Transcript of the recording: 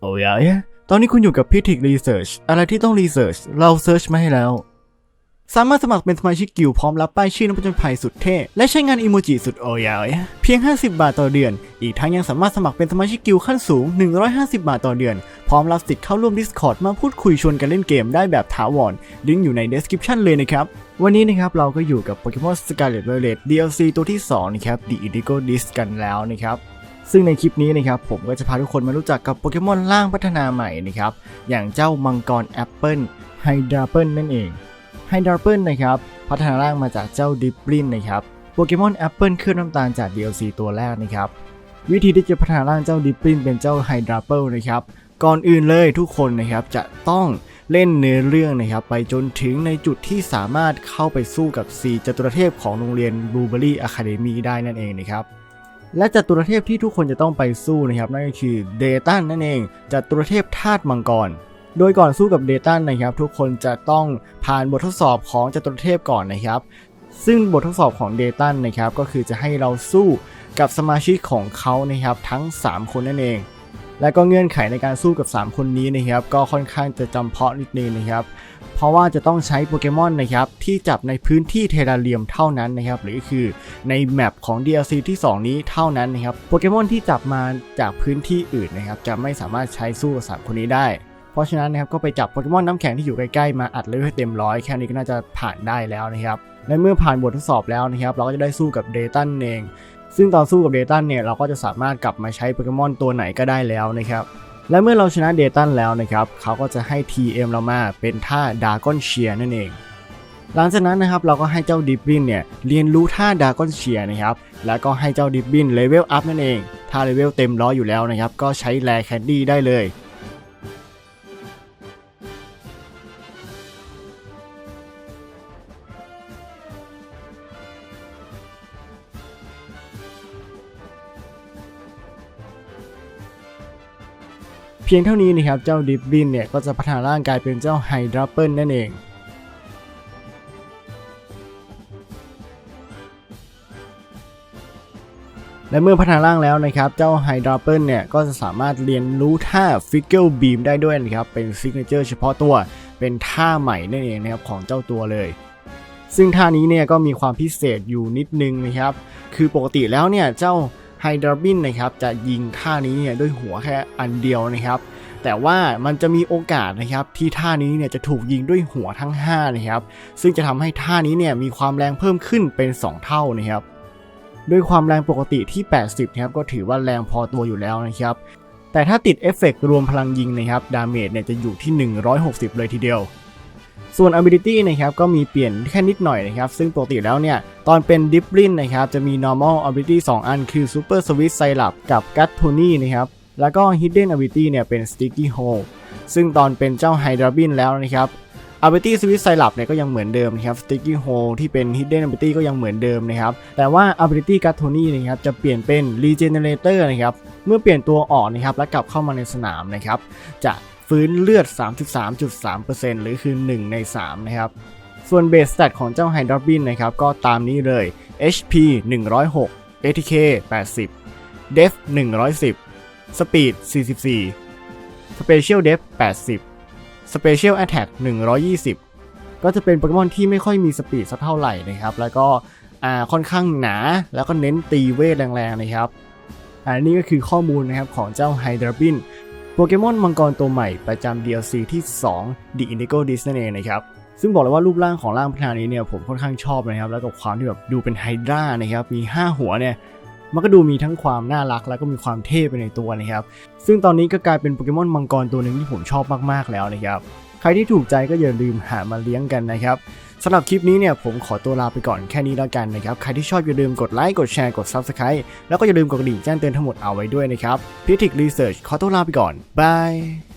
โอ้ยตอนนี้คุณอยู่กับพิทิกรีเสิร์ชอะไรที่ต้องรีเสิร์ชเราเซิร์ชมาให้แล้ว สามารถสมัครเป็นสมาชิกกิลพร้อมรับป้ายชื่อนักผจญภัยสุดเท่ และใช้งานอีโมจิสุดโอยาวเพียง 50 บาทต่อเดือน อีกทั้งยังสามารถสมัครเป็นสมาชิกกิลขั้นสูง 150 บาทต่อเดือน พร้อมรับสิทธิ์เข้าร่วม Discord มาพูดคุยชวนกันเล่นเกมได้แบบถาวรลิงก์อยู่ใน description เลยนะครับวันนี้นะครับเราก็อยู่กับ Pokemon Scarlet Violet DLC ตัวที่2นะครับ The Indigo Disc กันแล้วนะครับ ซึ่งในคลิปนี้นะครับผมก็จะพาทุกคนมารู้จักกับโปเกมอนร่างพัฒนาใหม่นะครับอย่างเจ้ามังกรแอปเปิลไฮดราเปิลนั่นเองไฮดราเปิลนะครับพัฒนาร่างมาจากเจ้าดิปลินนะครับโปเกมอนแอปเปิลเคลือบน้ำตาลจาก DLC ตัวแรกนะครับวิธีที่จะพัฒนาร่างเจ้าดิปลินเป็นเจ้าไฮดราเปิลนะครับก่อนอื่นเลยทุกคนนะครับจะต้องเล่นเนื้อเรื่องนะครับไปจนถึงในจุดที่สามารถเข้าไปสู้กับ 4จตุรเทพของโรงเรียนบลูเบอรี่อะคาเดมีได้นั่นเองนะครับ และจัตุรเทพที่ทุกคนจะต้องไปสู้นะครับนั่นก็คือเดตันนั่นเองจัตุรเทพธาตุมังกร โดยก่อนสู้กับเดตันนะครับ ทุกคนจะต้องผ่านบททดสอบของจัตุรเทพก่อนนะครับ ซึ่งบททดสอบของเดตันนะครับก็คือจะให้เราสู้กับสมาชิกของเขานะครับทั้ง 3 คนนั่นเอง และก็เงื่อนไขในการสู้กับ 3 คนนี้นะครับ ก็ค่อนข้างจะจำเพาะนิดนึงนะครับ เพราะว่าจะต้องใช้โปเกมอนนะครับ ที่จับในพื้นที่เทราเรียมเท่านั้นนะครับ หรือคือในแมปของ DLC ที่ 2 นี้เท่านั้นนะครับ โปเกมอนที่จับมาจากพื้นที่อื่นนะครับ จะไม่สามารถใช้สู้กับสามคนนี้ได้เพราะฉะนั้นนะครับก็ไปจับโปเกมอนน้ำแข็งที่อยู่ใกล้ๆมาอัดเลเวลให้เต็มร้อยแค่นี้ก็น่าจะผ่านได้แล้วนะครับและเมื่อผ่านบททดสอบแล้วนะครับ เราก็จะได้สู้กับเดตันเอง ซึ่งตอนสู้กับเดตันเนี่ยเราก็จะสามารถกลับมาใช้โปเกมอนตัวไหนก็ได้แล้วนะครับและเมื่อเราชนะเดตันแล้วนะครับเขาก็จะให้ TM เรามาเป็นท่าดากอนเชียนั่นเอง หลังจากนั้นนะครับเราก็ให้เจ้าดิบบินเนี่ยเรียนรู้ท่าดากอนเชียนะครับแล้วก็ให้เจ้าดิบบินเลเวลอัพนั่นเอง ถ้าเลเวลเต็มร้อยอยู่แล้วนะครับก็ใช้แลแคนดี้ได้เลย พียงเท่านี้นะครับเจ้าดิบบินเนี่ยก็จะพัฒนาร่างกายเป็นเจ้าไฮดราเปิลนั่นเองและเมื่อพัฒนาร่างแล้วนะครับเจ้าไฮดราเปิลเนี่ยก็จะสามารถเรียนรู้ท่าฟิกเกิลบีมได้ด้วยนะครับเป็นซิกเนเจอร์เฉพาะตัวเป็นท่าใหม่นั่นเองนะครับของเจ้าตัวเลย ซึ่งท่านี้เนี่ยก็มีความพิเศษอยู่นิดนึงนะครับคือปกติแล้วเนี่ยเจ้า ไฮดราบินนะครับจะยิงท่านี้เนี่ยด้วยหัวแค่อันเดียวนะครับแต่ว่ามันจะมีโอกาสนะครับที่ท่านี้เนี่ยจะถูกยิงด้วยหัวทั้ง5นะครับซึ่งจะทำให้ท่านี้เนี่ยมีความแรงเพิ่มขึ้นเป็น 2 เท่านะครับด้วยความแรงปกติที่ 80นะครับก็ถือว่าแรงพอตัวอยู่แล้วนะครับแต่ถ้าติดเอฟเฟกต์รวมพลังยิงนะครับดาเมจเนี่ยจะอยู่ที่ 160 เลยทีเดียว ส่วน ability นะครับก็มีเปลี่ยนแค่นิดหน่อยนะครับ ซึ่งปกติแล้วเนี่ยตอนเป็น d i p l i n นะครับจะมี normal ability 2 อันคือ super switch s y l a p กับ gut tony นะครับแล้วก็ hidden ability เนี่ยเป็น sticky hole ซึ่งตอนเป็นเจ้า Hydrabin แล้วนะครับ ability switch s y l a p เนี่ยก็ยังเหมือนเดิมนะครับ sticky hole ที่เป็น hidden ability ก็ยังเหมือนเดิมนะครับแต่ว่า ability gut tony นะครับจะเปลี่ยนเป็น regenerator นะครับเมื่อเปลี่ยนตัวออกนะครับและกลับเข้ามาในสนามนะครับจะ ฟื้นเลือด 33.3%หรือคือ 1 ใน 3 นะครับ ส่วนเบสสแตทของเจ้าไฮดรบินนะครับ ก็ตามนี้เลย HP 106 ATK 80 Def 110 Speed 44 Special Def 80 Special Attack 120 ก็จะเป็นโปเกมอนที่ไม่ค่อยมีสปีดสักเท่าไหร่นะครับ แล้วก็ค่อนข้างหนาแล้วก็เน้นตีเวทแรงๆนะครับอันนี้ก็คือข้อมูลนะครับของเจ้าไฮดรบิน โปเกมอนมังกรตัวใหม่ประจำ DLC ที่ 2 The Indigo Disc นั่นเองนะครับซึ่งบอกเลยว่ารูปร่างของร่างพัฒนานี้เนี่ยผมค่อนข้างชอบนะครับ แล้วกับความที่แบบดูเป็นไฮดรานะครับ มี 5 หัวเนี่ย มันก็ดูมีทั้งความน่ารักแล้วก็มีความเท่ไปในตัวนะครับ ซึ่งตอนนี้ก็กลายเป็นโปเกมอนมังกรตัวหนึ่งที่ผมชอบมากๆแล้วนะครับ ใครที่ถูกใจก็อย่าลืมหามาเลี้ยงกันนะครับ สำหรับคลิปนี้เนี่ยผมขอตัวลาไปก่อนแค่นี้แล้วกันนะครับ ใครที่ชอบอย่าลืมกดไลค์กดแชร์กด Subscribe แล้วก็อย่าลืมกดกระดิ่งแจ้งเตือนทั้งหมดเอาไว้ด้วยนะครับพิทิกรีเสิร์ชขอตัวลาไปก่อนบาย